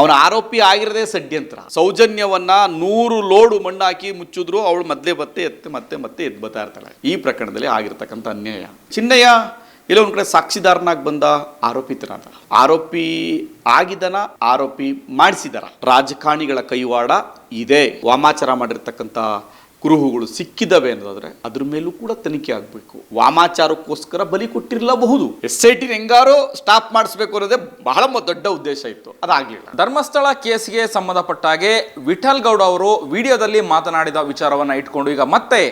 ಅವನ ಆರೋಪಿ ಆಗಿರದೇ ಷಡ್ಯಂತ್ರ. ಸೌಜನ್ಯವನ್ನ ನೂರು ಲೋಡು ಮಣ್ಣಾಕಿ ಮುಚ್ಚಿದ್ರು ಅವಳು ಮೊದಲೇ ಬತ್ತೆ ಎತ್ತೆ ಮತ್ತೆ ಮತ್ತೆ ಎದ್ದು ಬತ್ತಾ ಇರ್ತಾಳೆ. ಈ ಪ್ರಕರಣದಲ್ಲಿ ಆಗಿರ್ತಕ್ಕಂಥ ಅನ್ಯಾಯ. ಚಿನ್ನಯ್ಯ, ಇಲ್ಲ ಒಂದ್ ಕಡೆ ಸಾಕ್ಷಿದಾರನಾಗಿ ಬಂದ ಆರೋಪಿತನಾದ ಆರೋಪಿ ಆಗಿದನ ಆರೋಪಿ ಮಾಡಿಸಿದರ. ರಾಜಕಾರಣಿಗಳ ಕೈವಾಡ ಇದೆ. ವಾಮಾಚಾರ ಮಾಡಿರ್ತಕ್ಕಂಥ ಕುರುಹುಗಳು ಸಿಕ್ಕಿದವೆ ಅನ್ನೋದಾದ್ರೆ ಅದ್ರ ಮೇಲೂ ಕೂಡ ತನಿಖೆ ಆಗಬೇಕು. ವಾಮಾಚಾರಕ್ಕೋಸ್ಕರ ಬಲಿ ಕೊಟ್ಟಿರಲಬಹುದು. ಎಸ್ ಐ ಟಿ ಹೆಂಗಾರೋ ಸ್ಟಾಪ್ ಮಾಡಿಸ್ಬೇಕು ಅನ್ನೋದೇ ಬಹಳ ದೊಡ್ಡ ಉದ್ದೇಶ ಇತ್ತು. ಅದಾಗಲಿಲ್ಲ. ಧರ್ಮಸ್ಥಳ ಕೇಸ್ಗೆ ಸಂಬಂಧಪಟ್ಟ ಹಾಗೆ ವಿಠಲ್ ಗೌಡ ಅವರು ವಿಡಿಯೋದಲ್ಲಿ ಮಾತನಾಡಿದ ವಿಚಾರವನ್ನ ಇಟ್ಕೊಂಡು ಈಗ ಮತ್ತೆ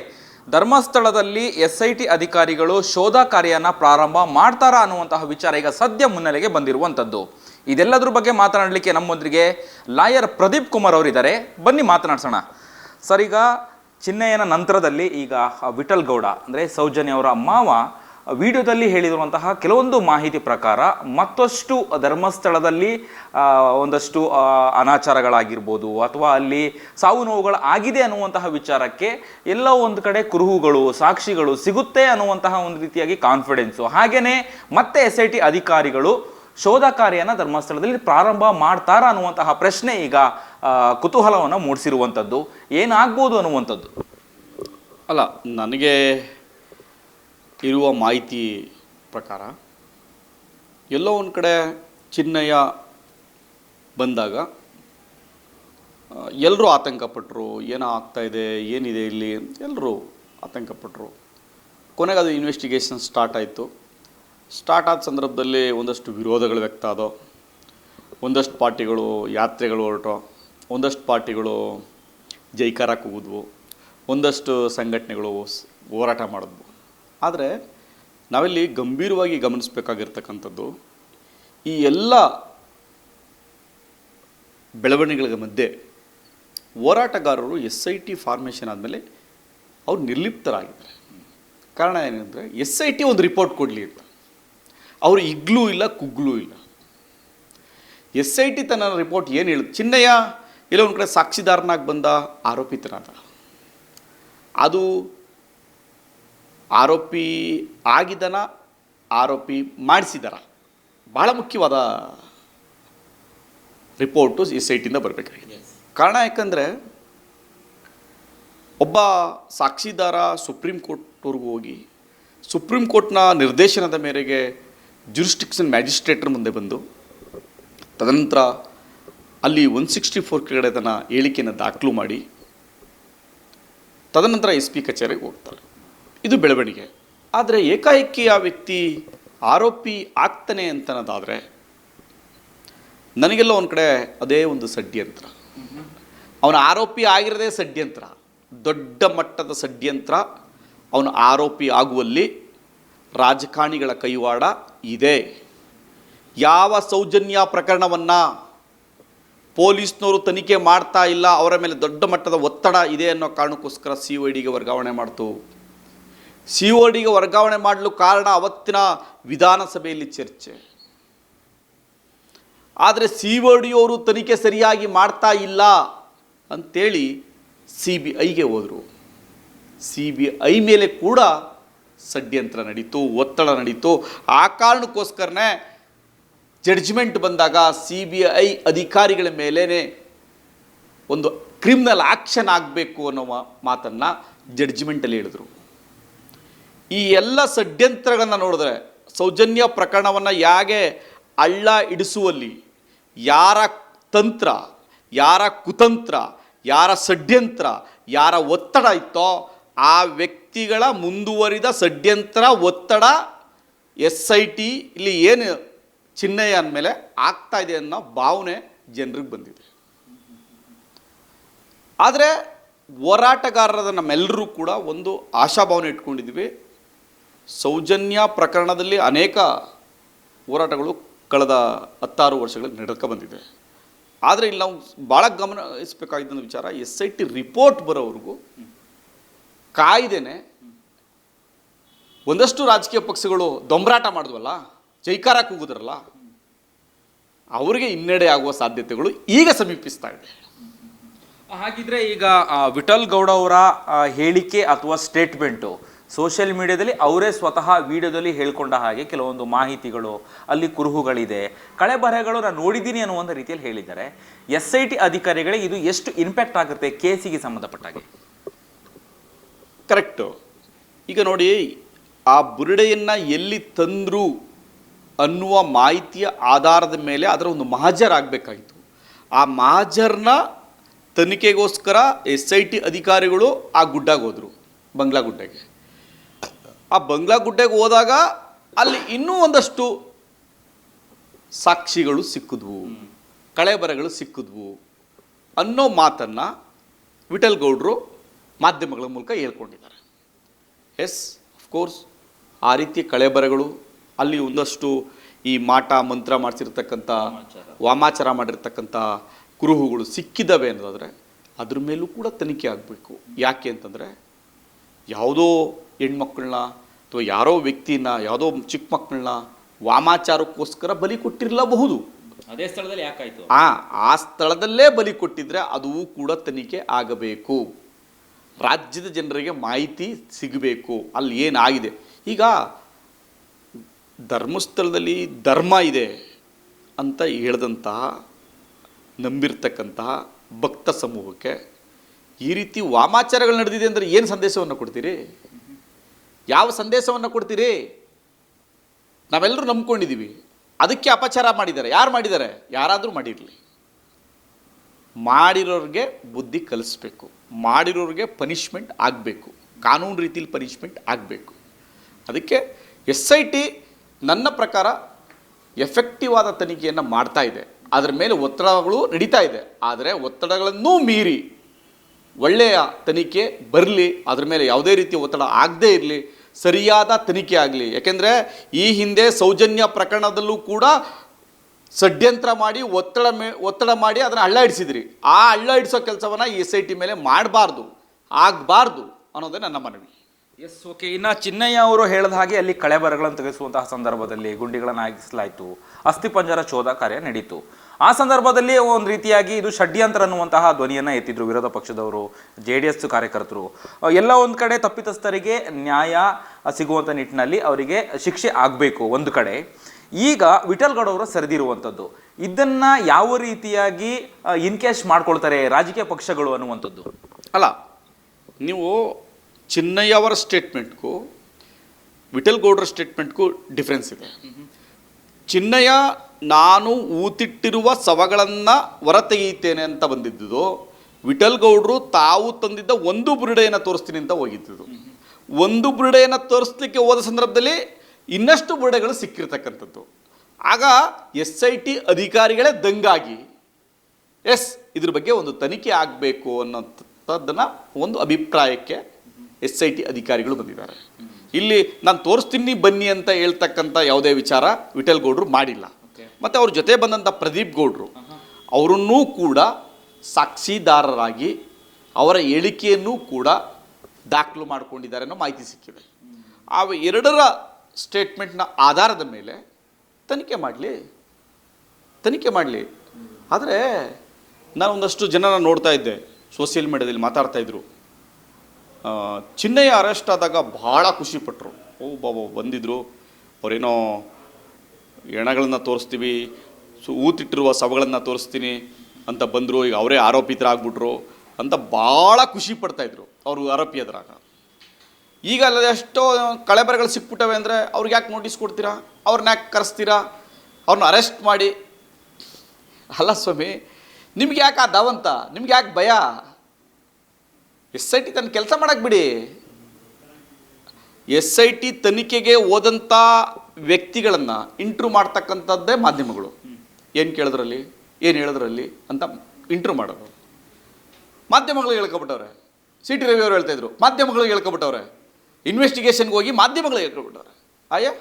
ಧರ್ಮಸ್ಥಳದಲ್ಲಿ ಎಸ್ ಐ ಟಿ ಅಧಿಕಾರಿಗಳು ಶೋಧ ಕಾರ್ಯನ ಪ್ರಾರಂಭ ಮಾಡ್ತಾರಾ ಅನ್ನುವಂತಹ ವಿಚಾರ ಈಗ ಸದ್ಯ ಮುನ್ನೆಲೆಗೆ ಬಂದಿರುವಂಥದ್ದು. ಇದೆಲ್ಲದ್ರ ಬಗ್ಗೆ ಮಾತನಾಡಲಿಕ್ಕೆ ನಮ್ಮೊಂದಿಗೆ ಲಾಯರ್ ಪ್ರದೀಪ್ ಕುಮಾರ್ ಅವರಿದ್ದಾರೆ. ಬನ್ನಿ ಮಾತನಾಡ್ಸೋಣ. ಸರ್, ಈಗ ಚಿನ್ನಯ್ಯನ ನಂತರದಲ್ಲಿ ಈಗ ವಿಠಲ್ ಗೌಡ, ಅಂದರೆ ಸೌಜನ್ಯ ಅವರ ಮಾವ, ವಿಡಿಯೋದಲ್ಲಿ ಹೇಳಿರುವಂತಹ ಕೆಲವೊಂದು ಮಾಹಿತಿ ಪ್ರಕಾರ ಮತ್ತಷ್ಟು ಧರ್ಮಸ್ಥಳದಲ್ಲಿ ಒಂದಷ್ಟು ಅನಾಚಾರಗಳಾಗಿರ್ಬೋದು ಅಥವಾ ಅಲ್ಲಿ ಸಾವು ನೋವುಗಳು ಆಗಿದೆ ಅನ್ನುವಂತಹ ವಿಚಾರಕ್ಕೆ ಎಲ್ಲ ಒಂದು ಕಡೆ ಕುರುಹುಗಳು, ಸಾಕ್ಷಿಗಳು ಸಿಗುತ್ತೆ ಅನ್ನುವಂತಹ ಒಂದು ರೀತಿಯಾಗಿ ಕಾನ್ಫಿಡೆನ್ಸು. ಹಾಗೆಯೇ ಮತ್ತೆ ಎಸ್ ಐ ಟಿ ಅಧಿಕಾರಿಗಳು ಶೋಧ ಕಾರ್ಯನ ಧರ್ಮಸ್ಥಳದಲ್ಲಿ ಪ್ರಾರಂಭ ಮಾಡ್ತಾರಾ ಅನ್ನುವಂತಹ ಪ್ರಶ್ನೆ ಈಗ ಕುತೂಹಲವನ್ನು ಮೂಡಿಸಿರುವಂಥದ್ದು ಏನಾಗ್ಬೋದು ಅನ್ನುವಂಥದ್ದು? ಅಲ್ಲ, ನನಗೆ ಇರುವ ಮಾಹಿತಿ ಪ್ರಕಾರ ಎಲ್ಲೋ ಒಂದು ಕಡೆ ಚಿನ್ನಯ್ಯ ಬಂದಾಗ ಎಲ್ಲರೂ ಆತಂಕಪಟ್ಟರು ಏನೋ ಆಗ್ತಾಯಿದೆ ಏನಿದೆ ಇಲ್ಲಿ ಎಲ್ಲರೂ ಆತಂಕಪಟ್ಟರು ಕೊನೆಗೆ ಅದು ಇನ್ವೆಸ್ಟಿಗೇಷನ್ ಸ್ಟಾರ್ಟ್ ಆಯಿತು. ಸ್ಟಾರ್ಟ್ ಆದ ಸಂದರ್ಭದಲ್ಲಿ ಒಂದಷ್ಟು ವಿರೋಧಗಳು ವ್ಯಕ್ತ ಆದೋ ಒಂದಷ್ಟು ಪಾರ್ಟಿಗಳು, ಯಾತ್ರೆಗಳು ಹೊರಟೋ ಒಂದಷ್ಟು ಪಾರ್ಟಿಗಳು ಜೈಕಾರ ಕೂಗಿದ್ವು, ಒಂದಷ್ಟು ಸಂಘಟನೆಗಳು ಹೋರಾಟ ಮಾಡಿದ್ವು. ಆದರೆ ನಾವಿಲ್ಲಿ ಗಂಭೀರವಾಗಿ ಗಮನಿಸಬೇಕಾಗಿರ್ತಕ್ಕಂಥದ್ದು, ಈ ಎಲ್ಲ ಬೆಳವಣಿಗೆಗಳ ಮಧ್ಯೆ ಹೋರಾಟಗಾರರು ಎಸ್ ಐ ಟಿ ಫಾರ್ಮೇಷನ್ ಆದಮೇಲೆ ಅವ್ರು ನಿರ್ಲಿಪ್ತರಾಗಿದ್ದಾರೆ. ಕಾರಣ ಏನಂದರೆ ಎಸ್ ಐ ಟಿ ಒಂದು ರಿಪೋರ್ಟ್ ಕೊಡಲಿ ಅಂತ ಅವರು ಇಗ್ಲೂ ಇಲ್ಲ, ಕುಗ್ಲೂ ಇಲ್ಲ. ಎಸ್ ಐ ಟಿ ತನ್ನ ರಿಪೋರ್ಟ್ ಏನು ಹೇಳುತ್ತೆ? ಚಿನ್ನಯ್ಯ ಇಲ್ಲ ಒಂದು ಕಡೆ ಸಾಕ್ಷಿದಾರನಾಗಿ ಬಂದ ಆರೋಪಿತನಾದ. ಅದು ಆರೋಪಿ ಆಗಿದನ ಆರೋಪಿ ಮಾಡಿಸಿದಾರ. ಭಾಳ ಮುಖ್ಯವಾದ ರಿಪೋರ್ಟು ಈ ಸೈಟಿಂದ ಬರಬೇಕಾಗಿದೆ. ಕಾರಣ ಯಾಕಂದರೆ ಒಬ್ಬ ಸಾಕ್ಷಿದಾರ ಸುಪ್ರೀಂ ಕೋರ್ಟ್ವರೆಗೂ ಹೋಗಿ ಸುಪ್ರೀಂ ಕೋರ್ಟ್ನ ನಿರ್ದೇಶನದ ಮೇರೆಗೆ ಜ್ಯೂರಿಸ್ಟಿಕ್ಷನ್ ಮ್ಯಾಜಿಸ್ಟ್ರೇಟ್ರ್ ಮುಂದೆ ಬಂದು ತದನಂತರ ಅಲ್ಲಿ ಒನ್ ಸಿಕ್ಸ್ಟಿ ಫೋರ್ ಕೆಳಗಡೆ ತನ್ನ ಹೇಳಿಕೆಯನ್ನು ದಾಖಲು ಮಾಡಿ, ತದನಂತರ ಎಸ್ ಪಿ ಕಚೇರಿಗೆ ಹೋಗ್ತಾರೆ. ಇದು ಬೆಳವಣಿಗೆ. ಆದರೆ ಏಕಾಏಕಿ ಆ ವ್ಯಕ್ತಿ ಆರೋಪಿ ಆಗ್ತಾನೆ ಅಂತನದಾದರೆ, ನನಗೆಲ್ಲ ಒಂದು ಕಡೆ ಅದೇ ಒಂದು ಷಡ್ಯಂತ್ರ. ಅವನ ಆರೋಪಿ ಆಗಿರದೇ ಷಡ್ಯಂತ್ರ. ದೊಡ್ಡ ಮಟ್ಟದ ಷಡ್ಯಂತ್ರ ಅವನ ಆರೋಪಿ ಆಗುವಲ್ಲಿ ರಾಜಕಾರಣಿಗಳ ಕೈವಾಡ ಇದೆ. ಯಾವ ಸೌಜನ್ಯ ಪ್ರಕರಣವನ್ನು ಪೊಲೀಸ್ನವರು ತನಿಖೆ ಮಾಡ್ತಾ ಇಲ್ಲ, ಅವರ ಮೇಲೆ ದೊಡ್ಡ ಮಟ್ಟದ ಒತ್ತಡ ಇದೆ ಅನ್ನೋ ಕಾರಣಕ್ಕೋಸ್ಕರ ಸಿ ಒ ಡಿಗೆ ವರ್ಗಾವಣೆ ಮಾಡ್ತು. ಸಿ ಒ ಡಿಗೆ ವರ್ಗಾವಣೆ ಮಾಡಲು ಕಾರಣ ಅವತ್ತಿನ ವಿಧಾನಸಭೆಯಲ್ಲಿ ಚರ್ಚೆ. ಆದರೆ ಸಿ ಒ ಡಿ ಅವರು ತನಿಖೆ ಸರಿಯಾಗಿ ಮಾಡ್ತಾ ಇಲ್ಲ ಅಂಥೇಳಿ ಸಿ ಬಿ ಐಗೆ ಹೋದರು. ಸಿ ಬಿ ಐ ಮೇಲೆ ಕೂಡ ಷಡ್ಯಂತ್ರ ನಡೀತು, ಒತ್ತಡ ನಡೀತು. ಆ ಕಾರಣಕ್ಕೋಸ್ಕರನೇ ಜಡ್ಜ್ಮೆಂಟ್ ಬಂದಾಗ ಸಿ ಬಿ ಐ ಅಧಿಕಾರಿಗಳ ಮೇಲೇ ಒಂದು ಕ್ರಿಮಿನಲ್ ಆಕ್ಷನ್ ಆಗಬೇಕು ಅನ್ನೋ ಮಾತನ್ನು ಜಡ್ಜ್ಮೆಂಟಲ್ಲಿ ಹೇಳಿದರು. ಈ ಎಲ್ಲ ಷಡ್ಯಂತ್ರಗಳನ್ನು ನೋಡಿದ್ರೆ ಸೌಜನ್ಯ ಪ್ರಕರಣವನ್ನು ಹೇಗೆ ಹಳ್ಳ ಇಡಿಸುವಲ್ಲಿ, ಯಾರ ತಂತ್ರ, ಯಾರ ಕುತಂತ್ರ, ಯಾರ ಷಡ್ಯಂತ್ರ, ಯಾರ ಒತ್ತಡ ಇತ್ತೋ ಆ ವ್ಯಕ್ತಿಗಳ ಮುಂದುವರಿದ ಷಡ್ಯಂತ್ರ ಒತ್ತಡ ಎಸ್ ಐ ಟಿ ಇಲ್ಲಿ ಏನು ಚಿನ್ನಯ್ಯ ಅಂದಮೇಲೆ ಆಗ್ತಾ ಇದೆ ಅನ್ನೋ ಭಾವನೆ ಜನರಿಗೆ ಬಂದಿದೆ. ಆದರೆ ಹೋರಾಟಗಾರರಾದ ನಮ್ಮೆಲ್ಲರೂ ಕೂಡ ಒಂದು ಆಶಾಭಾವನೆ ಇಟ್ಕೊಂಡಿದ್ವಿ ಸೌಜನ್ಯ ಪ್ರಕರಣದಲ್ಲಿ ಅನೇಕ ಹೋರಾಟಗಳು ಕಳೆದ ಹತ್ತಾರು ವರ್ಷಗಳಲ್ಲಿ ನಡ್ಕ ಬಂದಿದೆ. ಆದರೆ ಇಲ್ಲಿ ನಾವು ಭಾಳ ಗಮನಿಸಬೇಕಾಗಿದ್ದ ವಿಚಾರ, ಎಸ್ ಐ ಟಿ ರಿಪೋರ್ಟ್ ಬರೋವರೆಗೂ ಕಾಯ್ದೇನೆ ಒಂದಷ್ಟು ರಾಜಕೀಯ ಪಕ್ಷಗಳು ದೊಂಬರಾಟ ಮಾಡಿದ್ವಲ್ಲ, ಜೈಕಾರ ಕೂಗುದ್ರಲ್ಲ ಅವರಿಗೆ ಹಿನ್ನಡೆ ಆಗುವ ಸಾಧ್ಯತೆಗಳು ಈಗ ಸಮೀಪಿಸ್ತಾ ಇದೆ. ಹಾಗಿದ್ರೆ ಈಗ ವಿಠಲ್ ಗೌಡ ಅವರ ಹೇಳಿಕೆ ಅಥವಾ ಸ್ಟೇಟ್ಮೆಂಟು ಸೋಷಿಯಲ್ ಮೀಡಿಯಾದಲ್ಲಿ ಅವರೇ ಸ್ವತಃ ವಿಡಿಯೋದಲ್ಲಿ ಹೇಳ್ಕೊಂಡ ಹಾಗೆ ಕೆಲವೊಂದು ಮಾಹಿತಿಗಳು ಅಲ್ಲಿ ಕುರುಹುಗಳಿದೆ. ಕಳೆಬರಹಗಳು ನಾನು ನೋಡಿದ್ದೀನಿ ಅನ್ನುವಂಥ ರೀತಿಯಲ್ಲಿ ಹೇಳಿದ್ದಾರೆ. ಎಸ್ ಐ ಟಿ ಅಧಿಕಾರಿಗಳಿಗೆ ಇದು ಎಷ್ಟು ಇಂಪ್ಯಾಕ್ಟ್ ಆಗುತ್ತೆ ಕೇಸಿಗೆ ಸಂಬಂಧಪಟ್ಟ ಹಾಗೆ ಕರೆಕ್ಟು ಈಗ ನೋಡಿ ಆ ಬುರುಡೆಯನ್ನು ಎಲ್ಲಿ ತಂದರು ಅನ್ನುವ ಮಾಹಿತಿಯ ಆಧಾರದ ಮೇಲೆ ಅದರ ಒಂದು ಮಹಾಜರ್ ಆಗಬೇಕಾಗಿತ್ತು ಆ ಮಹಾಜರ್ನ ತನಿಖೆಗೋಸ್ಕರ ಎಸ್ ಐ ಟಿ ಅಧಿಕಾರಿಗಳು ಆ ಗುಡ್ಡಾಗ ಹೋದರು, ಬಂಗ್ಲಾ ಗುಡ್ಡೆಗೆ. ಆ ಬಂಗ್ಲಾ ಗುಡ್ಡೆಗೆ ಹೋದಾಗ ಅಲ್ಲಿ ಇನ್ನೂ ಒಂದಷ್ಟು ಸಾಕ್ಷಿಗಳು ಸಿಕ್ಕಿದ್ವು, ಕಳೆಬರಗಳು ಸಿಕ್ಕಿದ್ವು ಅನ್ನೋ ಮಾತನ್ನು ವಿಠಲ್ ಗೌಡರು ಮಾಧ್ಯಮಗಳ ಮೂಲಕ ಹೇಳ್ಕೊಂಡಿದ್ದಾರೆ. ಎಸ್ ಕೋರ್ಸ್ ಆ ರೀತಿಯ ಕಳೆಬರಗಳು ಅಲ್ಲಿ ಒಂದಷ್ಟು ಈ ಮಾಟ ಮಂತ್ರ ಮಾಡಿಸಿರ್ತಕ್ಕಂಥ ವಾಮಾಚಾರ ಮಾಡಿರ್ತಕ್ಕಂಥ ಕುರುಹುಗಳು ಸಿಕ್ಕಿದ್ದಾವೆ ಅನ್ನೋದಾದರೆ ಅದ್ರ ಮೇಲೂ ಕೂಡ ತನಿಖೆ ಆಗಬೇಕು. ಯಾಕೆ ಅಂತಂದರೆ ಯಾವುದೋ ಹೆಣ್ಮಕ್ಳನ್ನ ಅಥವಾ ಯಾರೋ ವ್ಯಕ್ತಿನ ಯಾವುದೋ ಚಿಕ್ಕ ಮಕ್ಕಳನ್ನ ವಾಮಾಚಾರಕ್ಕೋಸ್ಕರ ಬಲಿ ಕೊಟ್ಟಿರಲಬಹುದು. ಅದೇ ಸ್ಥಳದಲ್ಲಿ ಯಾಕಾಯ್ತು ಆ ಆ ಸ್ಥಳದಲ್ಲೇ ಬಲಿ ಕೊಟ್ಟಿದ್ರೆ ಅದು ಕೂಡ ತನಿಖೆ ಆಗಬೇಕು. ರಾಜ್ಯದ ಜನರಿಗೆ ಮಾಹಿತಿ ಸಿಗಬೇಕು. ಅಲ್ಲಿ ಏನಾಗಿದೆ? ಈಗ ಧರ್ಮಸ್ಥಳದಲ್ಲಿ ಧರ್ಮ ಇದೆ ಅಂತ ಹೇಳ್ದಂತಹ ನಂಬಿರ್ತಕ್ಕಂತಹ ಭಕ್ತ ಸಮೂಹಕ್ಕೆ ಈ ರೀತಿ ವಾಮಾಚಾರಗಳು ನಡೆದಿದೆ ಅಂದರೆ ಏನು ಸಂದೇಶವನ್ನು ಕೊಡ್ತೀರಿ? ಯಾವ ಸಂದೇಶವನ್ನು ಕೊಡ್ತೀರಿ? ನಾವೆಲ್ಲರೂ ನಂಬ್ಕೊಂಡಿದ್ದೀವಿ. ಅದಕ್ಕೆ ಅಪಚಾರ ಮಾಡಿದ್ದಾರೆ. ಯಾರು ಮಾಡಿದ್ದಾರೆ? ಯಾರಾದರೂ ಮಾಡಿರಲಿ. ಮಾಡಿರೋರಿಗೆ ಬುದ್ಧಿ ಕಲಿಸ್ಬೇಕು. ಮಾಡಿರೋರಿಗೆ ಪನಿಷ್ಮೆಂಟ್ ಆಗಬೇಕು. ಕಾನೂನು ರೀತಿಲಿ ಪನಿಷ್ಮೆಂಟ್ ಆಗಬೇಕು. ಅದಕ್ಕೆ ಎಸ್ ಐ ಟಿ ನನ್ನ ಪ್ರಕಾರ ಎಫೆಕ್ಟಿವ್ ಆದ ತನಿಖೆಯನ್ನು ಮಾಡ್ತಾ ಇದೆ. ಅದರ ಮೇಲೆ ಒತ್ತಡಗಳು ನಡೀತಾ ಇದೆ. ಆದರೆ ಒತ್ತಡಗಳನ್ನೂ ಮೀರಿ ಒಳ್ಳೆಯ ತನಿಖೆ ಬರಲಿ, ಅದರ ಮೇಲೆ ಯಾವುದೇ ರೀತಿಯ ಒತ್ತಡ ಆಗದೇ ಇರಲಿ, ಸರಿಯಾದ ತನಿಖೆ ಆಗಲಿ. ಯಾಕೆಂದರೆ ಈ ಹಿಂದೆ ಸೌಜನ್ಯ ಪ್ರಕರಣದಲ್ಲೂ ಕೂಡ ಷಡ್ಯಂತ್ರ ಮಾಡಿ ಒತ್ತಡ ಮೇ, ಒತ್ತಡ ಮಾಡಿ ಅದನ್ನು ಹಳ್ಳ ಹಿಡಿಸಿದ್ರಿ ಆ ಹಳ್ಳ ಹಿಡಿಸೋ ಕೆಲಸವನ್ನು ಎಸ್ ಐ ಟಿ ಮೇಲೆ ಮಾಡಬಾರ್ದು, ಆಗಬಾರ್ದು ಅನ್ನೋದೇ ನನ್ನ ಮನವಿ. ಎಸ್ ಓಕೆ ಇನ್ನು ಚಿನ್ನಯ್ಯ ಅವರು ಹೇಳಿದ ಹಾಗೆ ಅಲ್ಲಿ ಕಳೆಬರಗಳನ್ನು ತೆಗೆಸುವಂತಹ ಸಂದರ್ಭದಲ್ಲಿ ಗುಂಡಿಗಳನ್ನು ಹಾಕಿಸಲಾಯಿತು ಅಸ್ಥಿಪಂಜರ ಶೋಧ ಕಾರ್ಯ ನಡೀತು. ಆ ಸಂದರ್ಭದಲ್ಲಿ ಒಂದು ರೀತಿಯಾಗಿ ಇದು ಷಡ್ಯಂತ್ರ ಅನ್ನುವಂತಹ ಧ್ವನಿಯನ್ನು ಎತ್ತಿದ್ರು ವಿರೋಧ ಪಕ್ಷದವರು, ಜೆ ಡಿ ಎಸ್ ಕಾರ್ಯಕರ್ತರು. ಎಲ್ಲ ಒಂದು ಕಡೆ ತಪ್ಪಿತಸ್ಥರಿಗೆ ನ್ಯಾಯ ಸಿಗುವಂಥ ನಿಟ್ಟಿನಲ್ಲಿ ಅವರಿಗೆ ಶಿಕ್ಷೆ ಆಗಬೇಕು ಒಂದು ಕಡೆ. ಈಗ ವಿಠಲ್ ಗೌಡ ಅವರು ಸರಿದಿರುವಂಥದ್ದು ಇದನ್ನ ಯಾವ ರೀತಿಯಾಗಿ ಇನ್ಕ್ಯಾಶ್ ಮಾಡ್ಕೊಳ್ತಾರೆ ರಾಜಕೀಯ ಪಕ್ಷಗಳು ಅನ್ನುವಂಥದ್ದು? ಅಲ್ಲ, ನೀವು ಚಿನ್ನಯ್ಯ ಅವರ ಸ್ಟೇಟ್ಮೆಂಟ್ಗೂ ವಿಠಲ್ ಗೌಡ್ರ ಸ್ಟೇಟ್ಮೆಂಟ್ಗೂ ಡಿಫ್ರೆನ್ಸ್ ಇದೆ. ಚಿನ್ನಯ್ಯ, ನಾನು ಊತಿಟ್ಟಿರುವ ಸವಗಳನ್ನು ಹೊರತೆಗೆಯುತ್ತೇನೆ ಅಂತ ಬಂದಿದ್ದುದು. ವಿಠಲ್ ಗೌಡ್ರು ತಾವು ತಂದಿದ್ದ ಒಂದು ಬುರುಡೆಯನ್ನು ತೋರಿಸ್ತೀನಿ ಅಂತ ಹೋಗಿದ್ದುದು. ಒಂದು ಬುರುಡೆಯನ್ನು ತೋರಿಸ್ಲಿಕ್ಕೆ ಹೋದ ಸಂದರ್ಭದಲ್ಲಿ ಇನ್ನಷ್ಟು ಬುರುಡೆಗಳು ಸಿಕ್ಕಿರ್ತಕ್ಕಂಥದ್ದು. ಆಗ ಎಸ್ ಐ ಟಿ ಅಧಿಕಾರಿಗಳೇ ದಂಗಾಗಿ, ಎಸ್, ಇದ್ರ ಬಗ್ಗೆ ಒಂದು ತನಿಖೆ ಆಗಬೇಕು ಅನ್ನೋಂಥದ್ದನ್ನು ಒಂದು ಅಭಿಪ್ರಾಯಕ್ಕೆ ಎಸ್ ಐ ಟಿ ಅಧಿಕಾರಿಗಳು ಬಂದಿದ್ದಾರೆ. ಇಲ್ಲಿ ನಾನು ತೋರಿಸ್ತೀನಿ ಬನ್ನಿ ಅಂತ ಹೇಳ್ತಕ್ಕಂಥ ಯಾವುದೇ ವಿಚಾರ ವಿಠಲ್ ಗೌಡ್ರು ಮಾಡಿಲ್ಲ. ಮತ್ತು ಅವ್ರ ಜೊತೆ ಬಂದಂಥ ಪ್ರದೀಪ್ ಗೌಡ್ರು ಅವರನ್ನೂ ಕೂಡ ಸಾಕ್ಷಿದಾರರಾಗಿ ಅವರ ಹೇಳಿಕೆಯನ್ನು ಕೂಡ ದಾಖಲು ಮಾಡಿಕೊಂಡಿದ್ದಾರೆ ಅನ್ನೋ ಮಾಹಿತಿ ಸಿಕ್ಕಿದೆ. ಆ ಎರಡರ ಸ್ಟೇಟ್ಮೆಂಟ್ನ ಆಧಾರದ ಮೇಲೆ ತನಿಖೆ ಮಾಡಲಿ ತನಿಖೆ ಮಾಡಲಿ. ಆದರೆ ನಾನು ಒಂದಷ್ಟು ಜನನ ನೋಡ್ತಾ ಇದ್ದೆ ಸೋಷಿಯಲ್ ಮೀಡಿಯಾದಲ್ಲಿ ಮಾತಾಡ್ತಾ ಇದ್ರು. ಆ, ಚಿನ್ನಯ್ಯ ಅರೆಸ್ಟ್ ಆದಾಗ ಭಾಳ ಖುಷಿಪಟ್ಟರು ಓ, ಬಾಬಾ ಬಂದಿದ್ದರು ಅವರೇನೋ ಹೆಣಗಳನ್ನು ತೋರಿಸ್ತೀವಿ, ಸು, ಊತಿಟ್ಟಿರುವ ಸವಗಳನ್ನು ತೋರಿಸ್ತೀನಿ ಅಂತ ಬಂದರು. ಈಗ ಅವರೇ ಆರೋಪಿತರಾಗ್ಬಿಟ್ರು ಅಂತ ಭಾಳ ಖುಷಿ ಪಡ್ತಾಯಿದ್ರು ಅವರು ಆರೋಪಿ ಎದುರಾಗ. ಈಗ ಅಲ್ಲ ಎಷ್ಟೋ ಕಳೆಬರಗಳು ಸಿಕ್ಬಿಟ್ಟವೆ ಅಂದರೆ ಅವ್ರಿಗೆ ಯಾಕೆ ನೋಟಿಸ್ ಕೊಡ್ತೀರಾ? ಅವ್ರನ್ನ ಯಾಕೆ ಕರೆಸ್ತೀರಾ? ಅವ್ರನ್ನ ಅರೆಸ್ಟ್ ಮಾಡಿ. ಅಲ್ಲ ಸ್ವಾಮಿ, ನಿಮ್ಗೆ ಯಾಕೆ ಆ ದಾವಂತ ನಿಮ್ಗೆ ಯಾಕೆ ಭಯ? ಎಸ್ ಐ ಟಿ ತನ್ನ ಕೆಲಸ ಮಾಡಕ್ಕೆ ಬಿಡಿ. ಎಸ್ ಐ ಟಿ ತನಿಖೆಗೆ ಹೋದಂಥ ವ್ಯಕ್ತಿಗಳನ್ನು ಇಂಟ್ರೂ ಮಾಡ್ತಕ್ಕಂಥದ್ದೇ ಮಾಧ್ಯಮಗಳು. ಏನು ಕೇಳಿದ್ರಲ್ಲಿ? ಏನು ಹೇಳಿದ್ರಲ್ಲಿ? ಅಂತ ಇಂಟ್ರೂ ಮಾಡೋದು ಮಾಧ್ಯಮಗಳು ಹೇಳ್ಕೊಬಿಟ್ಟವ್ರೆ. ಸಿ ಟಿ ರವಿ ಅವರು ಹೇಳ್ತಾ ಇದ್ರು. ಮಾಧ್ಯಮಗಳಿಗೆ ಹೇಳ್ಕೊಬಿಟ್ಟವ್ರೆ. ಇನ್ವೆಸ್ಟಿಗೇಷನ್ಗೆ ಹೋಗಿ ಮಾಧ್ಯಮಗಳು ಹೇಳ್ಕೊಬಿಟ್ಟವ್ರೆ. ಆಯಾ?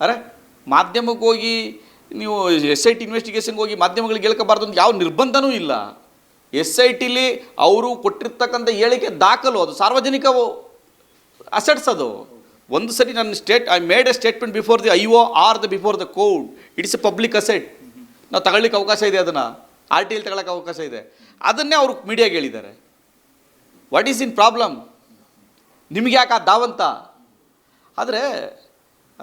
ಅರೆ ಮಾಧ್ಯಮಕ್ಕೆ ಹೋಗಿ ನೀವು ಎಸ್ ಐ ಟಿ ಇನ್ವೆಸ್ಟಿಗೇಷನ್ಗೆ ಹೋಗಿ ಮಾಧ್ಯಮಗಳಿಗೆ ಹೇಳ್ಕೋಬಾರ್ದು ಅಂತ ಯಾವ ನಿರ್ಬಂಧನೂ ಇಲ್ಲ. ಎಸ್ ಐ ಟಿಲಿ ಅವರು ಕೊಟ್ಟಿರ್ತಕ್ಕಂಥ ಹೇಳಿಕೆ ದಾಖಲು ಅದು ಸಾರ್ವಜನಿಕ ಅಸೆಟ್ಸ್ ಅದು. ಒಂದು ಸರಿ ನನ್ನ state I made a statement before the I O or the before the court it's a public asset ನಾವು ತಗೊಳ್ಳಿಕ್ಕೆ ಅವಕಾಶ ಇದೆ ಅದನ್ನು. ಆರ್ ಟಿ ಎಲ್ ತಗೊಳ್ಳೋಕೆ ಅವಕಾಶ ಇದೆ. ಅದನ್ನೇ ಅವರು ಮೀಡಿಯಾಗೆ ಹೇಳಿದ್ದಾರೆ. ವಾಟ್ ಈಸ್ ಇನ್ ಪ್ರಾಬ್ಲಮ್ ನಿಮ್ಗೆ ಯಾಕೆ ಆ ದಾವಂತ? ಆದರೆ,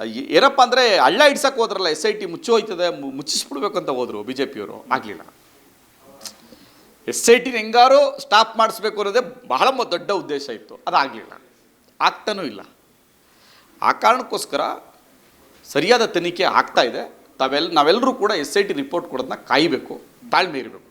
ಏನಪ್ಪ ಅಂದರೆ ಹಳ್ಳ ಹಿಡ್ಸಕ್ಕೆ ಹೋದ್ರಲ್ಲ ಎಸ್ ಐ ಟಿ ಮುಚ್ಚೋಯ್ತದೆ ಮುಚ್ಚಿಸ್ಬಿಡ್ಬೇಕು ಅಂತ ಹೋದರು ಬಿ ಜೆ ಪಿಯವರು ಆಗಲಿಲ್ಲ. ಎಸ್ ಐ ಟಿನ ಹೆಂಗಾರೋ ಸ್ಟಾಪ್ ಮಾಡಿಸ್ಬೇಕು ಅನ್ನೋದೇ ಬಹಳ ದೊಡ್ಡ ಉದ್ದೇಶ ಇತ್ತು. ಅದಾಗಲಿಲ್ಲ. ಆಗ್ತಾನೂ ಇಲ್ಲ. ಆ ಕಾರಣಕ್ಕೋಸ್ಕರ ಸರಿಯಾದ ತನಿಖೆ ಆಗ್ತಾ ಇದೆ. ತಾವೆಲ್ಲ ನಾವೆಲ್ಲರೂ ಕೂಡ ಎಸ್ ಐ ಟಿ ರಿಪೋರ್ಟ್ ಕೊಡೋದನ್ನ ಕಾಯಬೇಕು. ತಾಳ್ಮೆ ಇರಬೇಕು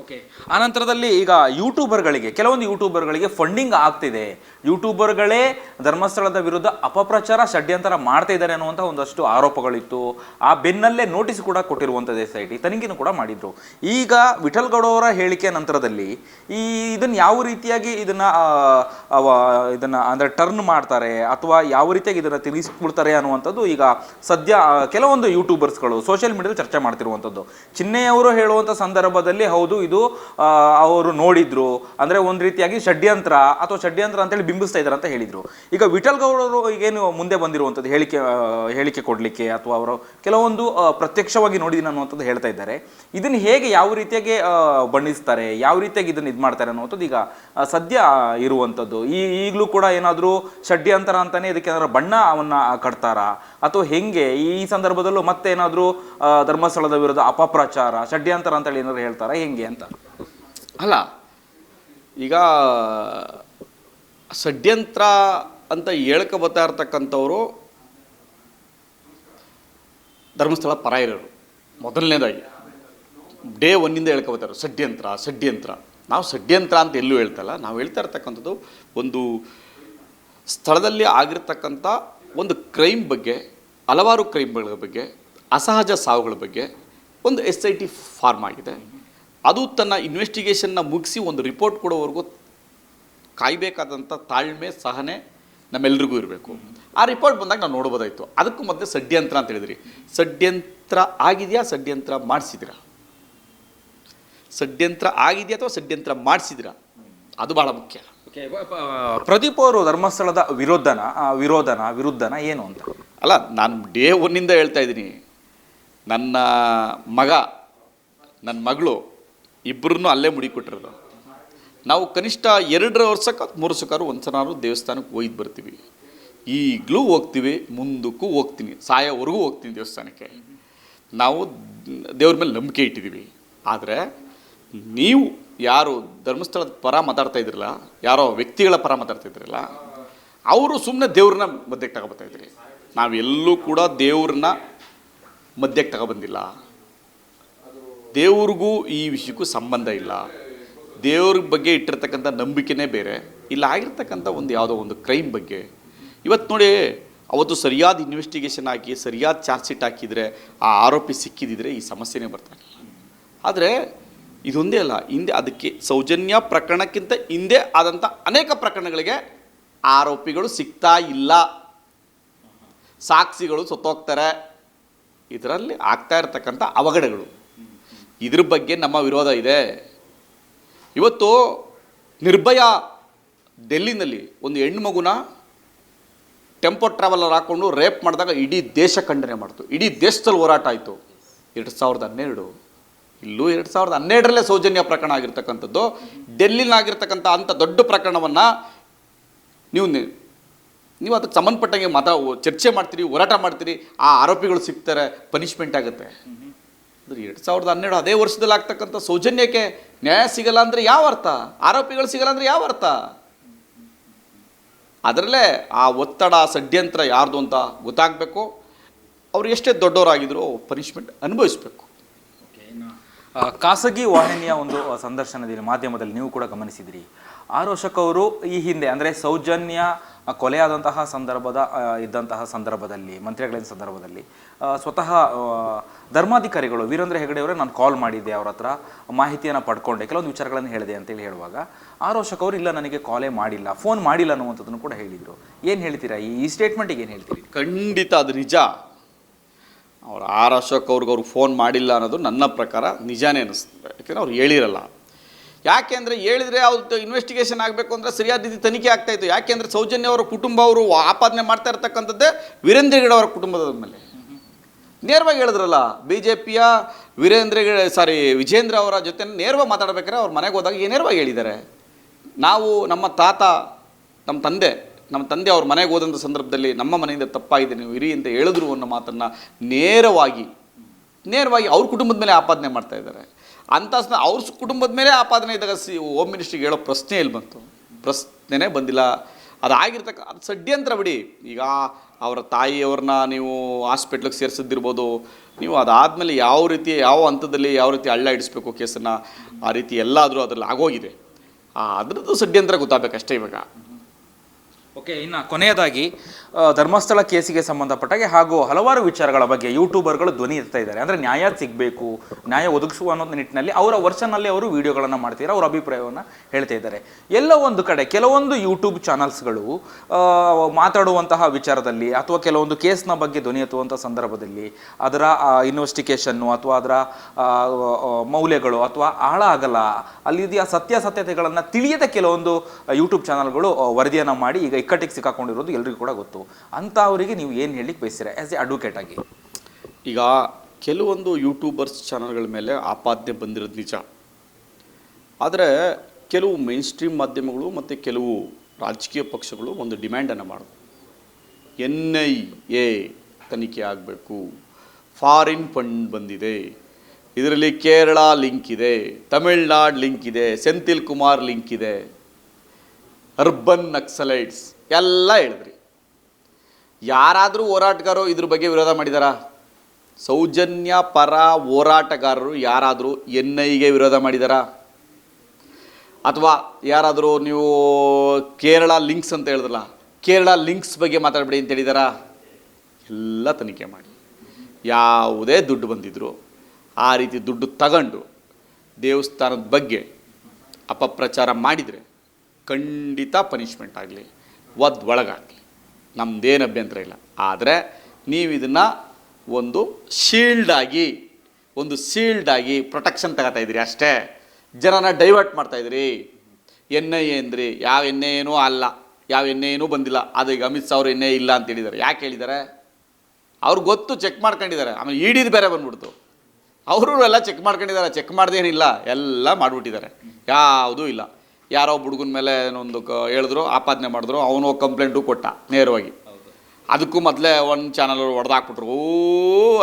ಓಕೆ ಆನಂತರದಲ್ಲಿ ಈಗ ಯೂಟ್ಯೂಬರ್ಗಳಿಗೆ, ಕೆಲವೊಂದು ಯೂಟ್ಯೂಬರ್ಗಳಿಗೆ ಫಂಡಿಂಗ್ ಆಗ್ತಿದೆ. ಯೂಟ್ಯೂಬರ್ಗಳೇ ಧರ್ಮಸ್ಥಳದ ವಿರುದ್ಧ ಅಪಪ್ರಚಾರ ಷಡ್ಯಂತರ ಮಾಡ್ತಾ ಇದ್ದಾರೆ ಅನ್ನುವಂಥ ಒಂದಷ್ಟು ಆರೋಪಗಳಿತ್ತು. ಆ ಬೆನ್ನಲ್ಲೇ ನೋಟಿಸ್ ಕೂಡ ಕೊಟ್ಟಿರುವಂಥದ್ದು ಎಸ್ ಐ ಟಿ. ತನಿಖೆನೂ ಕೂಡ ಮಾಡಿದ್ರು. ಈಗ ವಿಠಲ್ ಗೌಡ ಅವರ ಹೇಳಿಕೆ ನಂತರದಲ್ಲಿ ಈ ಇದನ್ನು ಯಾವ ರೀತಿಯಾಗಿ ಇದನ್ನ ಇದನ್ನ ಅಂದ್ರೆ ಟರ್ನ್ ಮಾಡ್ತಾರೆ ಅಥವಾ ಯಾವ ರೀತಿಯಾಗಿ ಇದನ್ನ ತಿಳಿಸ್ಕೊಳ್ತಾರೆ ಅನ್ನುವಂಥದ್ದು ಈಗ ಸದ್ಯ ಕೆಲವೊಂದು ಯೂಟ್ಯೂಬರ್ಸ್ಗಳು ಸೋಷಿಯಲ್ ಮೀಡಿಯಾದಲ್ಲಿ ಚರ್ಚೆ ಮಾಡ್ತಿರುವಂಥದ್ದು. ಚಿನ್ನೆಯವರು ಹೇಳುವಂಥ ಸಂದರ್ಭದಲ್ಲಿ ಹೌದು, ಇದು ಅವರು ನೋಡಿದ್ರು. ಅಂದ್ರೆ ಒಂದು ರೀತಿಯಾಗಿ ಷಡ್ಯಂತ್ರ ಅಥವಾ ಷಡ್ಯಂತ್ರ ಅಂತೇಳಿ ಬಿಂಬಿಸ್ತಾ ಇದ್ದಾರೆ ಅಂತ ಹೇಳಿದರು. ಈಗ ವಿಠಲ್ ಗೌಡರು ಈಗೇನು ಮುಂದೆ ಬಂದಿರುವಂಥದ್ದು ಹೇಳಿಕೆ ಹೇಳಿಕೆ ಕೊಡಲಿಕ್ಕೆ ಅಥವಾ ಅವರು ಕೆಲವೊಂದು ಪ್ರತ್ಯಕ್ಷವಾಗಿ ನೋಡಿದ್ದೀನಿ ಅನ್ನುವಂಥದ್ದು ಹೇಳ್ತಾ ಇದ್ದಾರೆ. ಇದನ್ನು ಹೇಗೆ ಯಾವ ರೀತಿಯಾಗಿ ಬಣ್ಣಿಸ್ತಾರೆ, ಯಾವ ರೀತಿಯಾಗಿ ಇದನ್ನು ಇದು ಮಾಡ್ತಾರೆ ಅನ್ನುವಂಥದ್ದು ಈಗ ಸದ್ಯ ಇರುವಂಥದ್ದು. ಈ, ಈಗಲೂ ಕೂಡ ಏನಾದರೂ ಷಡ್ಯಂತರ ಅಂತಾನೆ ಇದಕ್ಕೆ ಏನಾದರೂ ಬಣ್ಣ ಅವನ್ನ ಕಟ್ತಾರಾ? ಅಥವಾ ಹೆಂಗೆ? ಈ ಸಂದರ್ಭದಲ್ಲೂ ಮತ್ತೆ ಏನಾದರೂ ಧರ್ಮಸ್ಥಳದ ವಿರುದ್ಧ ಅಪಪ್ರಚಾರ, ಷಡ್ಯಂತರ ಅಂತೇಳಿ ಏನಾದ್ರು ಹೇಳ್ತಾರಾ? ಹೆಂಗೆ ಅಂತ? ಅಲ್ಲ, ಈಗ ಷಡ್ಯಂತ್ರ ಅಂತ ಹೇಳಕ ಬರ್ತಾ ಇರ್ತಕ್ಕಂಥವರು ಧರ್ಮಸ್ಥಳ ಪರಾಯರರು. ಮೊದಲನೇದಾಗಿ, ಡೇ ಒನ್ನಿಂದ ಹೇಳ್ಕೊಬತ್ತಾರೆ ಷಡ್ಯಂತ್ರ ಷಡ್ಯಂತ್ರ. ನಾವು ಷಡ್ಯಂತ್ರ ಅಂತ ಎಲ್ಲೂ ಹೇಳ್ತಲ್ಲ, ನಾವು ಹೇಳ್ತಾ ಇರ್ತಕ್ಕಂಥದ್ದು ಒಂದು ಸ್ಥಳದಲ್ಲಿ ಆಗಿರ್ತಕ್ಕಂಥ ಒಂದು ಕ್ರೈಮ್ ಬಗ್ಗೆ, ಹಲವಾರು ಕ್ರೈಮ್ಗಳ ಬಗ್ಗೆ, ಅಸಹಜ ಸಾವುಗಳ ಬಗ್ಗೆ ಒಂದು ಎಸ್ ಐ ಟಿ ಫಾರ್ಮ್ ಆಗಿದೆ. ಅದು ತನ್ನ ಇನ್ವೆಸ್ಟಿಗೇಷನ್ನ ಮುಗಿಸಿ ಒಂದು ರಿಪೋರ್ಟ್ ಕೊಡೋವರೆಗೂ ಕಾಯಬೇಕಾದಂಥ ತಾಳ್ಮೆ ಸಹನೆ ನಮ್ಮೆಲ್ರಿಗೂ ಇರಬೇಕು. ಆ ರಿಪೋರ್ಟ್ ಬಂದಾಗ ನಾವು ನೋಡ್ಬೋದಾಯಿತು. ಅದಕ್ಕೂ ಮತ್ತೆ ಷಡ್ಯಂತ್ರ ಅಂತ ಹೇಳಿದ್ರಿ. ಷಡ್ಯಂತ್ರ ಆಗಿದೆಯಾ ಷಡ್ಯಂತ್ರ ಮಾಡಿಸಿದಿರಾ ಷಡ್ಯಂತ್ರ ಆಗಿದೆಯಾ ಅಥವಾ ಷಡ್ಯಂತ್ರ ಮಾಡಿಸಿದಿರಾ ಅದು ಭಾಳ ಮುಖ್ಯ. ಪ್ರದೀಪ್ ಅವರು ಧರ್ಮಸ್ಥಳದ ವಿರೋಧನ ಆ, ವಿರೋಧನ ವಿರುದ್ಧನ ಏನು ಅಂತ? ಅಲ್ಲ ನಾನು ಡೇ ಒನ್ನಿಂದ ಹೇಳ್ತಾ ಇದ್ದೀನಿ. ನನ್ನ ಮಗ ನನ್ನ ಮಗಳು ಇಬ್ಬರನ್ನೂ ಅಲ್ಲೇ ಮುಡಿಕೊಟ್ಟಿರೋದು ನಾವು ಕನಿಷ್ಠ ಎರಡರ ವರ್ಷಕ್ಕೆ ಮೂರು ವರ್ಷಕ್ಕಾರು ಒಂದು ಸನಾರು ದೇವಸ್ಥಾನಕ್ಕೆ ಒಯ್ದು ಬರ್ತೀವಿ. ಈಗಲೂ ಹೋಗ್ತೀವಿ, ಮುಂದಕ್ಕೂ ಹೋಗ್ತೀನಿ, ಸಾಯೋವರೆಗೂ ಹೋಗ್ತೀನಿ ದೇವಸ್ಥಾನಕ್ಕೆ. ನಾವು ದೇವ್ರ ಮೇಲೆ ನಂಬಿಕೆ ಇಟ್ಟಿದ್ದೀವಿ. ಆದರೆ ನೀವು ಯಾರು ಧರ್ಮಸ್ಥಳದ ಪರ ಮಾತಾಡ್ತಾ ಇದ್ರಲ್ಲ, ಯಾರೋ ವ್ಯಕ್ತಿಗಳ ಪರ ಮಾತಾಡ್ತಾ ಇದ್ರಲ್ಲ, ಅವರು ಸುಮ್ಮನೆ ದೇವ್ರನ್ನ ಮಧ್ಯಕ್ಕೆ ತಗೊಬರ್ತಾ ಇದ್ರಿ. ನಾವೆಲ್ಲೂ ಕೂಡ ದೇವ್ರನ್ನ ಮಧ್ಯಕ್ಕೆ ತಗೊಬಂದಿಲ್ಲ. ದೇವ್ರಿಗೂ ಈ ವಿಷಯಕ್ಕೂ ಸಂಬಂಧ ಇಲ್ಲ. ದೇವ್ರ ಬಗ್ಗೆ ಇಟ್ಟಿರ್ತಕ್ಕಂಥ ನಂಬಿಕೆನೇ ಬೇರೆ. ಇಲ್ಲ ಆಗಿರ್ತಕ್ಕಂಥ ಒಂದು ಯಾವುದೋ ಒಂದು ಕ್ರೈಮ್ ಬಗ್ಗೆ. ಇವತ್ತು ನೋಡಿ, ಅವತ್ತು ಸರಿಯಾದ ಇನ್ವೆಸ್ಟಿಗೇಷನ್ ಹಾಕಿ, ಸರಿಯಾದ ಚಾರ್ಜ್ ಶೀಟ್ ಹಾಕಿದರೆ, ಆ ಆರೋಪಿ ಸಿಕ್ಕಿದಿದ್ರೆ ಈ ಸಮಸ್ಯೆನೇ ಬರ್ತಾ ಇರಲಿಲ್ಲ ಆದರೆ ಇದೊಂದೇ ಅಲ್ಲ, ಹಿಂದೆ ಅದಕ್ಕೆ ಸೌಜನ್ಯ ಪ್ರಕರಣಕ್ಕಿಂತ ಹಿಂದೆ ಆದಂಥ ಅನೇಕ ಪ್ರಕರಣಗಳಿಗೆ ಆರೋಪಿಗಳು ಸಿಗ್ತಾ ಇಲ್ಲ. ಸಾಕ್ಷಿಗಳು ಸತ್ತೋಗ್ತಾರೆ. ಇದರಲ್ಲಿ ಆಗ್ತಾ ಇರತಕ್ಕಂಥ ಅವಘಡಗಳು. ಇದ್ರ ಬಗ್ಗೆ ನಮ್ಮ ವಿರೋಧ ಇದೆ. ಇವತ್ತು ನಿರ್ಭಯ ಡೆಲ್ಲಿನಲ್ಲಿ ಒಂದು ಹೆಣ್ಣು ಮಗುನ ಟೆಂಪೋ ಟ್ರಾವೆಲರ್ ಹಾಕ್ಕೊಂಡು ರೇಪ್ ಮಾಡಿದಾಗ ಇಡೀ ದೇಶ ಖಂಡನೆ ಮಾಡ್ತು. ಇಡೀ ದೇಶದಲ್ಲಿ ಹೋರಾಟ ಆಯಿತು. ಎರಡು ಸಾವಿರದ ಹನ್ನೆರಡು, ಇಲ್ಲೂ ಎರಡು ಸಾವಿರದ ಹನ್ನೆರಡರಲ್ಲೇ ಸೌಜನ್ಯ ಪ್ರಕರಣ ಆಗಿರ್ತಕ್ಕಂಥದ್ದು. ಡೆಲ್ಲಿನಾಗಿರ್ತಕ್ಕಂಥ ಅಂಥ ದೊಡ್ಡ ಪ್ರಕರಣವನ್ನು ನೀವು ನೀವು ಅದಕ್ಕೆ ಸಂಬಂಧಪಟ್ಟಂಗೆ ಮತ ಚರ್ಚೆ ಮಾಡ್ತೀರಿ, ಹೋರಾಟ ಮಾಡ್ತೀರಿ, ಆ ಆರೋಪಿಗಳು ಸಿಗ್ತಾರೆ ಪನಿಷ್ಮೆಂಟ್ ಆಗುತ್ತೆ. ಅಂದ್ರೆ ಎರಡು ಸಾವಿರದ ಹನ್ನೆರಡು ಅದೇ ವರ್ಷದಲ್ಲಿ ಆಗ್ತಕ್ಕಂಥ ಸೌಜನ್ಯಕ್ಕೆ ನ್ಯಾಯ ಸಿಗಲ್ಲ ಅಂದರೆ ಯಾವ ಅರ್ಥ? ಆರೋಪಿಗಳು ಸಿಗಲ್ಲ ಅಂದರೆ ಯಾವ ಅರ್ಥ? ಅದರಲ್ಲೇ ಆ ಒತ್ತಡ, ಷಡ್ಯಂತ್ರ ಯಾರ್ದು ಅಂತ ಗೊತ್ತಾಗಬೇಕು. ಅವ್ರು ಎಷ್ಟೇ ದೊಡ್ಡವರಾಗಿದ್ರು ಪನಿಷ್ಮೆಂಟ್ ಅನುಭವಿಸ್ಬೇಕು. ಖಾಸಗಿ ವಾಹಿನಿಯ ಒಂದು ಸಂದರ್ಶನದಲ್ಲಿ, ಮಾಧ್ಯಮದಲ್ಲಿ ನೀವು ಕೂಡ ಗಮನಿಸಿದ್ರಿ. ಆರೋಷಕ್ ಅವರು ಈ ಹಿಂದೆ, ಅಂದರೆ ಸೌಜನ್ಯ ಕೊಲೆಯಾದಂತಹ ಸಂದರ್ಭದ ಇದ್ದಂತಹ ಸಂದರ್ಭದಲ್ಲಿ ಮಂತ್ರಿಗಳಿದ್ದ ಸಂದರ್ಭದಲ್ಲಿ ಸ್ವತಃ ಧರ್ಮಾಧಿಕಾರಿಗಳು, ವೀರೇಂದ್ರ ಹೆಗಡೆ ನಾನು ಕಾಲ್ ಮಾಡಿದ್ದೆ ಅವ್ರ ಹತ್ರ, ಮಾಹಿತಿಯನ್ನು ಪಡ್ಕೊಂಡೆ, ಕೆಲವೊಂದು ವಿಚಾರಗಳನ್ನು ಹೇಳಿದೆ ಅಂತೇಳಿ ಹೇಳುವಾಗ, ಆರೋಷಕ್ ಅವರು, ಇಲ್ಲ, ನನಗೆ ಕಾಲೇ ಮಾಡಿಲ್ಲ ಫೋನ್ ಮಾಡಿಲ್ಲ ಅನ್ನುವಂಥದ್ದನ್ನು ಕೂಡ ಹೇಳಿದರು. ಏನು ಹೇಳ್ತೀರಾ? ಈ ಈ ಸ್ಟೇಟ್ಮೆಂಟಿಗೆ ಏನು ಹೇಳ್ತೀರಿ? ಖಂಡಿತ ಅದು ನಿಜ. ಅವ್ರು ಆರ್ ಅಶೋಕ್ ಅವ್ರಿಗೆ ಅವ್ರಿಗೆ ಫೋನ್ ಮಾಡಿಲ್ಲ ಅನ್ನೋದು ನನ್ನ ಪ್ರಕಾರ ನಿಜಾನೇ ಅನ್ನಿಸ್ತದೆ. ಯಾಕೆಂದರೆ ಅವ್ರು ಹೇಳಿರಲ್ಲ. ಯಾಕೆಂದರೆ ಹೇಳಿದರೆ ಅವ್ರದ್ದು ಇನ್ವೆಸ್ಟಿಗೇಷನ್ ಆಗಬೇಕು ಅಂದರೆ ಸರಿಯಾದ ರೀತಿ ತನಿಖೆ ಆಗ್ತಾಯಿತ್ತು ಯಾಕೆಂದರೆ ಸೌಜನ್ಯ ಅವರ ಕುಟುಂಬ ಅವರು ಆಪಾದನೆ ಮಾಡ್ತಾ ಇರ್ತಕ್ಕಂಥದ್ದೇ ವೀರೇಂದ್ರ ಗಿಡ ಅವರ ಕುಟುಂಬದ ಮೇಲೆ. ನೇರವಾಗಿ ಹೇಳಿದ್ರಲ್ಲ ಬಿ ಜೆ ಪಿಯ ವೀರೇಂದ್ರ ಸಾರಿ ವಿಜೇಂದ್ರ ಅವರ ಜೊತೆ ನೇರವಾಗಿ ಮಾತಾಡಬೇಕಾದ್ರೆ ಅವ್ರ ಮನೆಗೆ ಹೋದಾಗ ನೇರವಾಗಿ ಹೇಳಿದ್ದಾರೆ? ನಾವು ನಮ್ಮ ತಾತ, ನಮ್ಮ ತಂದೆ ನಮ್ಮ ತಂದೆ ಅವ್ರ ಮನೆಗೆ ಹೋದಂಥ ಸಂದರ್ಭದಲ್ಲಿ ನಮ್ಮ ಮನೆಯಿಂದ ತಪ್ಪಾಗಿದೆ, ನೀವು ಇರಿ ಅಂತ ಹೇಳಿದ್ರು ಅನ್ನೋ ಮಾತನ್ನು ನೇರವಾಗಿ ನೇರವಾಗಿ ಅವ್ರ ಕುಟುಂಬದ ಮೇಲೆ ಆಪಾದನೆ ಮಾಡ್ತಾ ಇದ್ದಾರೆ. ಅಂಥ ಅವ್ರ ಕುಟುಂಬದ ಮೇಲೆ ಆಪಾದನೆ ಇದ್ದಾಗ ಸಿ ಹೋಮ್ ಮಿನಿಸ್ಟ್ರಿಗೆ ಹೇಳೋ ಪ್ರಶ್ನೆ ಎಲ್ಲಿ ಬಂತು? ಪ್ರಶ್ನೆನೇ ಬಂದಿಲ್ಲ. ಅದಾಗಿರ್ತಕ್ಕ ಅದು ಷಡ್ಯಂತ್ರ ಬಿಡಿ. ಈಗ ಅವರ ತಾಯಿಯವ್ರನ್ನ ನೀವು ಹಾಸ್ಪಿಟ್ಲಿಗೆ ಸೇರಿಸಿದ್ದಿರ್ಬೋದು. ನೀವು ಅದಾದಮೇಲೆ ಯಾವ ರೀತಿ, ಯಾವ ಹಂತದಲ್ಲಿ ಯಾವ ರೀತಿ ಹಳ್ಳ ಇಡಿಸ್ಬೇಕು ಕೇಸನ್ನು, ಆ ರೀತಿ ಎಲ್ಲಾದರೂ ಅದರಲ್ಲಿ ಆಗೋಗಿದೆ. ಅದರದ್ದು ಅದ್ರದ್ದು ಷಡ್ಯಂತ್ರ ಗೊತ್ತಾಗಬೇಕಷ್ಟೇ ಇವಾಗ. ಓಕೆ, ಇನ್ನು ಕೊನೆಯದಾಗಿ ಧರ್ಮಸ್ಥಳ ಕೇಸಿಗೆ ಸಂಬಂಧಪಟ್ಟಾಗೆ ಹಾಗೂ ಹಲವಾರು ವಿಚಾರಗಳ ಬಗ್ಗೆ ಯೂಟ್ಯೂಬರ್ಗಳು ಧ್ವನಿ ಎತ್ತಾ ಇದ್ದಾರೆ. ಅಂದರೆ ನ್ಯಾಯ ಸಿಗಬೇಕು, ನ್ಯಾಯ ಒದಗಿಸುವ ಅನ್ನೋ ನಿಟ್ಟಿನಲ್ಲಿ ಅವರ ವರ್ಷನಲ್ಲಿ ಅವರು ವಿಡಿಯೋಗಳನ್ನು ಮಾಡ್ತಿದ್ದಾರೆ, ಅವರ ಅಭಿಪ್ರಾಯವನ್ನು ಹೇಳ್ತಾ ಇದ್ದಾರೆ. ಎಲ್ಲ ಒಂದು ಕಡೆ ಕೆಲವೊಂದು ಯೂಟ್ಯೂಬ್ ಚಾನಲ್ಸ್ಗಳು ಮಾತಾಡುವಂತಹ ವಿಚಾರದಲ್ಲಿ ಅಥವಾ ಕೆಲವೊಂದು ಕೇಸ್ನ ಬಗ್ಗೆ ಧ್ವನಿ ಎತ್ತುವಂಥ ಸಂದರ್ಭದಲ್ಲಿ ಅದರ ಇನ್ವೆಸ್ಟಿಗೇಷನ್ನು ಅಥವಾ ಅದರ ಮೌಲ್ಯಗಳು ಅಥವಾ ಆಳ ಆಗಲ್ಲ ಅಲ್ಲಿದೆಯ ಸತ್ಯಾಸತ್ಯತೆಗಳನ್ನು ತಿಳಿಯದ ಕೆಲವೊಂದು ಯೂಟ್ಯೂಬ್ ಚಾನಲ್ಗಳು ವರದಿಯನ್ನು ಮಾಡಿ ಈಗ ಇಕ್ಕಟ್ಟಿಗೆ ಸಿಕ್ಕಾಕೊಂಡಿರೋದು ಎಲ್ರಿಗೂ ಕೂಡ ಗೊತ್ತು. ಅಂತ ಅವರಿಗೆ ನೀವು ಏನು ಹೇಳಲಿಕ್ಕೆ ಬಯಸ್ತೀರಾ? ಆ್ಯಸ್ ಎ ಅಡ್ವೊಕೇಟ್ ಆಗಿ. ಈಗ ಕೆಲವೊಂದು ಯೂಟ್ಯೂಬರ್ಸ್ ಚಾನಲ್ಗಳ ಮೇಲೆ ಆಪಾದ್ಯ ಬಂದಿರೋದು ನಿಜ. ಆದರೆ ಕೆಲವು ಮೇನ್ ಸ್ಟ್ರೀಮ್ ಮಾಧ್ಯಮಗಳು ಮತ್ತು ಕೆಲವು ರಾಜಕೀಯ ಪಕ್ಷಗಳು ಒಂದು ಡಿಮ್ಯಾಂಡನ್ನು ಮಾಡೋದು ಎನ್ ಐ ಎ ತನಿಖೆ ಆಗಬೇಕು. ಫಾರಿನ್ ಫಂಡ್ ಬಂದಿದೆ. ಇದರಲ್ಲಿ ಕೇರಳ ಲಿಂಕ್ ಇದೆ, ತಮಿಳ್ನಾಡು ಲಿಂಕ್ ಇದೆ, ಸೆಂಥಿಲ್ ಕುಮಾರ್ ಲಿಂಕ್ ಇದೆ. ಅರ್ಬನ್ ನಕ್ಸಲೈಟ್ಸ್ ಎಲ್ಲ ಹೇಳಿದ್ರಿ. ಯಾರಾದರೂ ಹೋರಾಟಗಾರರು ಇದ್ರ ಬಗ್ಗೆ ವಿರೋಧ ಮಾಡಿದಾರಾ? ಸೌಜನ್ಯ ಪರ ಹೋರಾಟಗಾರರು ಯಾರಾದರೂ ಎನ್ ಐಗೆ ವಿರೋಧ ಮಾಡಿದಾರಾ? ಅಥವಾ ಯಾರಾದರೂ ನೀವು ಕೇರಳ ಲಿಂಕ್ಸ್ ಅಂತ ಹೇಳಿದ್ರಲ್ಲ, ಕೇರಳ ಲಿಂಕ್ಸ್ ಬಗ್ಗೆ ಮಾತಾಡಬೇಡಿ ಅಂತ ಹೇಳಿದಾರಾ? ಎಲ್ಲ ತನಿಖೆ ಮಾಡಿ. ಯಾವುದೇ ದುಡ್ಡು ಬಂದಿದ್ರು ಆ ರೀತಿ ದುಡ್ಡು ತಗೊಂಡು ದೇವಸ್ಥಾನದ ಬಗ್ಗೆ ಅಪಪ್ರಚಾರ ಮಾಡಿದರೆ ಖಂಡಿತ ಪನಿಷ್ಮೆಂಟ್ ಆಗಲಿ. ಒದ್ ಒಳಗಾಕಿ ನಮ್ಮದೇನು ಅಭ್ಯಂತರ ಇಲ್ಲ. ಆದರೆ ನೀವು ಇದನ್ನು ಒಂದು ಶೀಲ್ಡಾಗಿ ಒಂದು ಸೀಲ್ಡಾಗಿ ಪ್ರೊಟೆಕ್ಷನ್ ತಗೋತಾ ಇದ್ದೀರಿ ಅಷ್ಟೇ. ಜನನ ಡೈವರ್ಟ್ ಮಾಡ್ತಾ ಎಣ್ಣೆ ಎನ್ ಐ ಎ ಯಾವ ಎಣ್ಣೆ ಏನೂ ಅಲ್ಲ. ಯಾವ ಎಣ್ಣೆ ಏನೂ ಬಂದಿಲ್ಲ. ಅದು ಈಗ ಅಮಿತ್ ಶಾ ಅವರು ಐ ಇಲ್ಲ ಅಂತ ಹೇಳಿದ್ದಾರೆ. ಯಾಕೆ ಹೇಳಿದ್ದಾರೆ? ಅವ್ರು ಗೊತ್ತು ಚೆಕ್ ಮಾಡ್ಕೊಂಡಿದ್ದಾರೆ. ಆಮೇಲೆ ಇಡಿದು ಬೇರೆ ಬಂದ್ಬಿಡ್ತು. ಅವರು ಎಲ್ಲ ಚೆಕ್ ಮಾಡ್ಕೊಂಡಿದ್ದಾರೆ. ಚೆಕ್ ಮಾಡ್ದೇನಿಲ್ಲ. ಎಲ್ಲ ಮಾಡಿಬಿಟ್ಟಿದ್ದಾರೆ. ಯಾವುದೂ ಇಲ್ಲ. ಯಾರೋ ಹುಡುಗನ ಮೇಲೆ ಒಂದು ಕ ಹೇಳಿದ್ರು, ಆಪಾದನೆ ಮಾಡಿದ್ರು, ಅವನು ಕಂಪ್ಲೇಂಟು ಕೊಟ್ಟ ನೇರವಾಗಿ. ಅದಕ್ಕೂ ಮೊದಲೇ ಒಂದು ಚಾನಲ್ ಹೊಡೆದಾಕ್ಬಿಟ್ರು ಓ,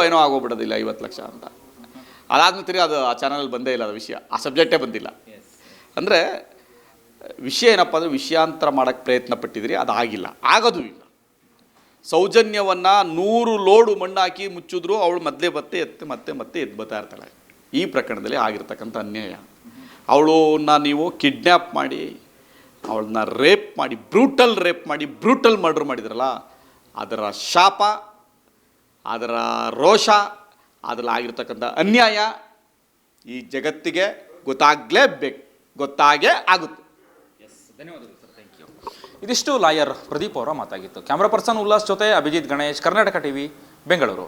ಏನೋ ಆಗೋಗ್ಬಿಡೋದಿಲ್ಲ ಐವತ್ತು ಲಕ್ಷ ಅಂತ. ಅದಾದ್ಮೇಲೆ ತಿರುಗಿ ಅದು ಆ ಚಾನಲಲ್ಲಿ ಬಂದೇ ಇಲ್ಲ ಅದು ವಿಷಯ, ಆ ಸಬ್ಜೆಕ್ಟೇ ಬಂದಿಲ್ಲ. ಅಂದರೆ ವಿಷಯ ಏನಪ್ಪ ಅಂದರೆ ವಿಷಯಾಂತರ ಮಾಡೋಕ್ಕೆ ಪ್ರಯತ್ನ ಪಟ್ಟಿದ್ರಿ ಅದು ಆಗಿಲ್ಲ ಆಗೋದು ಇಲ್ಲ. ಸೌಜನ್ಯವನ್ನು ನೂರು ಲೋಡು ಮಣ್ಣು ಹಾಕಿ ಮುಚ್ಚಿದ್ರು, ಅವಳು ಮೊದಲೇ ಮತ್ತೆ ಎತ್ತೆ ಮತ್ತೆ ಮತ್ತೆ ಎದ್ದು ಬರ್ತಾ ಇರ್ತಾಳೆ. ಈ ಪ್ರಕರಣದಲ್ಲಿ ಆಗಿರ್ತಕ್ಕಂಥ ಅನ್ಯಾಯ. ಅವಳನ್ನ ನೀವು ಕಿಡ್ನ್ಯಾಪ್ ಮಾಡಿ, ಅವಳನ್ನ ರೇಪ್ ಮಾಡಿ, ಬ್ರೂಟಲ್ ರೇಪ್ ಮಾಡಿ, ಬ್ರೂಟಲ್ ಮರ್ಡ್ರ್ ಮಾಡಿದ್ರಲ್ಲ, ಅದರ ಶಾಪ, ಅದರ ರೋಷ, ಅದರಲ್ಲಿ ಆಗಿರ್ತಕ್ಕಂಥ ಅನ್ಯಾಯ ಈ ಜಗತ್ತಿಗೆ ಗೊತ್ತಾಗಲೇಬೇಕು, ಗೊತ್ತಾಗೇ ಆಗುತ್ತೆ. ಧನ್ಯವಾದಗಳು ಸರ್ ಥ್ಯಾಂಕ್ ಯು ಇದಿಷ್ಟು ಲಾಯರ್ ಪ್ರದೀಪ್ ಅವರ ಮಾತಾಗಿತ್ತು. ಕ್ಯಾಮ್ರಾ ಪರ್ಸನ್ ಉಲ್ಲಾಸ್ ಜೊತೆ ಅಭಿಜಿತ್ ಗಣೇಶ್, ಕರ್ನಾಟಕ ಟಿವಿ, ಬೆಂಗಳೂರು.